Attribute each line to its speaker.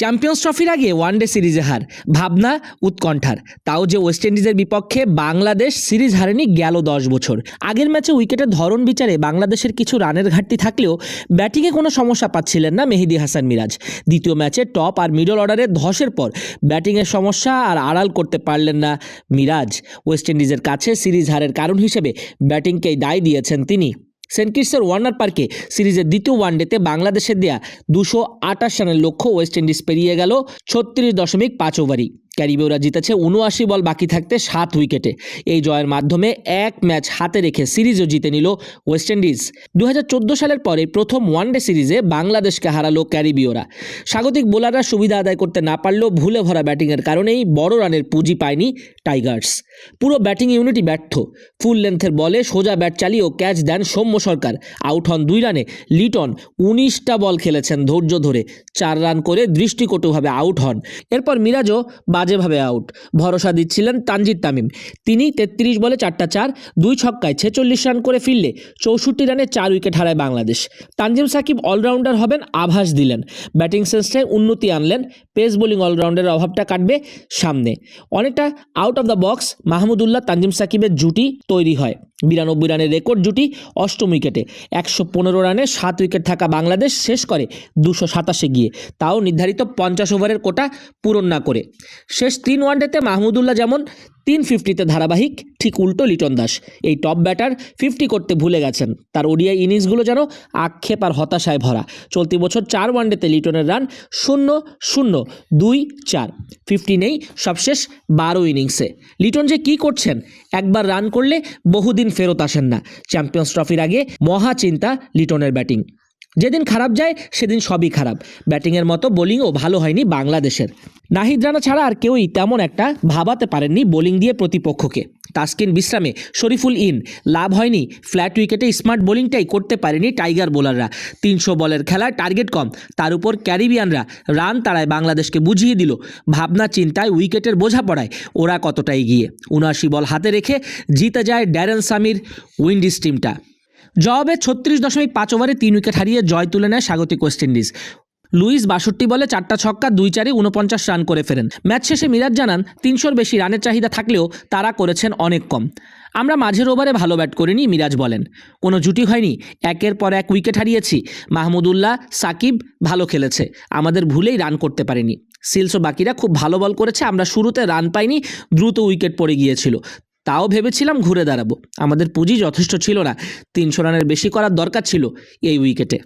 Speaker 1: Champions ট্রফির আগে one day সিরিজে হার। ভাবনা, উৎকণ্ঠার। তাও যে ওয়েস্ট ইন্ডিজের বিপক্ষে বাংলাদেশ সিরিজ হারেনি গেল দশ বছর। আগের ম্যাচে উইকেটের ধরন বিচারে বাংলাদেশের কিছু রানের ঘাটতি থাকলেও ব্যাটিংয়ে কোনো সমস্যা পাচ্ছিলেন না মেহেদি হাসান মিরাজ। দ্বিতীয় ম্যাচে টপ আর মিডল অর্ডারের ধসের পর ব্যাটিংয়ের সমস্যা আর আড়াল করতে পারলেন না মিরাজ। ওয়েস্ট ইন্ডিজের কাছে সিরিজ হারের কারণ হিসেবে ব্যাটিংকেই দায় দিয়েছেন তিনি। সেন্ট কিটসের ওয়ার্নার পার্কে সিরিজের দ্বিতীয় ওয়ানডেতে বাংলাদেশের দেয়া দুশো আটাশ রানের লক্ষ্য ওয়েস্ট ইন্ডিজ পেরিয়ে গেল ছত্রিশ দশমিক পাঁচ ওভারই। ক্যারিবীয়রা জিতেছে, উনআশি বল বাকি থাকতে সাত উইকেটে। এই জয়ের মাধ্যমে এক ম্যাচ হাতে রেখে সিরিজও জিতে নিল ওয়েস্ট ইন্ডিজ। দু হাজার চোদ্দ সালের পরে প্রথম ওয়ানডে সিরিজে বাংলাদেশকে হারালো ক্যারিবীয়রা। স্বাগতিক বোলাররা সুবিধা আদায় করতে না পারলেও ভুলে ভরা ব্যাটিংয়ের কারণেই বড় রানের পুঁজি পায়নি টাইগার্স। পুরো ব্যাটিং ইউনিটই ব্যর্থ। ফুল লেন্থের বলে সোজা ব্যাট চালিয়েও ক্যাচ দেন সৌম্য সরকার। আউট হন দুই রানে লিটন, উনিশটা বল খেলেছেন ধৈর্য ধরে। চার রান করে দৃষ্টিকটুভাবে আউট হন। এরপর মিরাজও বাজেভাবে আউট ভরসা দিচ্ছিলেন তানজিদ তামিম। তিনি তেত্রিশ বলে চারটা চার, দুই ছক্কায় ছেচল্লিশ রান করে ফিরলে চৌষট্টি রানে চার উইকেট হারায় বাংলাদেশ। তানজিম সাকিব অলরাউন্ডার হবেন আভাস দিলেন। ব্যাটিং সেন্সে উন্নতি আনলেন, পেস বোলিং অলরাউন্ডারের অভাবটা কাটবে সামনে। অনেকটা out of the box Mahmudullah Tanzim সাকিবের জুটি তৈরি হয়। বিরানব্বই রানের রেকর্ড জুটি অষ্টম উইকেটে। একশো পনেরো রানে সাত উইকেট থাকা বাংলাদেশ শেষ করে দুশো সাতাশে গিয়ে। তাও নির্ধারিত পঞ্চাশ ওভারের কোটা পূরণ না করে। শেষ তিন ওয়ানডেতে মাহমুদুল্লাহ যেমন তিন ফিফটিতে ধারাবাহিক, ঠিক উল্টো লিটন দাস। এই টপ ব্যাটার ফিফটি করতে ভুলে গেছেন। তার ওডিআই ইনিংসগুলো যেন আক্ষেপ আর হতাশায় ভরা। চলতি বছর চার ওয়ানডেতে লিটনের রান শূন্য শূন্য দুই চার। ফিফটি নেই, সবশেষ বারো ইনিংসে। লিটন যে কী করছেন, একবার রান করলে বহুদিন ফেরত আসেন না। চ্যাম্পিয়ন্স ট্রফির আগে মহা চিন্তা লিটনের ব্যাটিং। যেদিন খারাপ যায়, সেদিন সবই খারাপ। ব্যাটিংয়ের মতো বোলিংও ভালো হয়নি বাংলাদেশের। নাহিদ রানা ছাড়া আর কেউই তেমন একটা ভাবাতে পারেননি বোলিং দিয়ে প্রতিপক্ষকে। তাসকিন বিশ্রামে শরীফুল ইন। লাভ হয়নি ফ্ল্যাট উইকেটে স্মার্ট বোলিংটাই করতে পারেনি টাইগার বোলাররা। তিনশো বলের খেলায় টার্গেট কম। তার উপর ক্যারিবিয়ানরা রান তাড়ায় বাংলাদেশকে বুঝিয়ে দিল। ভাবনা চিন্তায় উইকেটের বোঝা পড়ায় ওরা কতটা এগিয়ে। উনআশি বল হাতে রেখে জিতে যায় ড্যারেন সামির, উইন্ডিজ টিমটা। জবাবে ছত্রিশ দশমিক পাঁচ ওভারে তিন উইকেট হারিয়ে জয় তুলে নেয় স্বাগতিক ওয়েস্ট ইন্ডিজ। লুইস বাষট্টি বলে চারটা ছক্কা, দুই চারে উনপঞ্চাশ রান করে ফেরেন। ম্যাচ শেষে মিরাজ জানান, তিনশোর বেশি রানের চাহিদা থাকলেও তারা করেছেন অনেক কম। আমরা মাঝের ওভারে ভালো ব্যাট করিনি, মিরাজ বলেন। কোনো জুটি হয়নি, একের পর এক উইকেট হারিয়েছি। মাহমুদুল্লাহ সাকিব ভালো খেলেছে, আমাদের ভুলেই রান করতে পারেনি। সিলস বাকিরা খুব ভালো বল করেছে, আমরা শুরুতে রান পাইনি, দ্রুত উইকেট পড়ে গিয়েছিল। তাও ভেবেছিলাম ঘুরে দাঁড়াবো। আমাদের পুঁজি যথেষ্ট ছিল না। তিনশো রানের বেশি করার দরকার ছিল এই উইকেটে।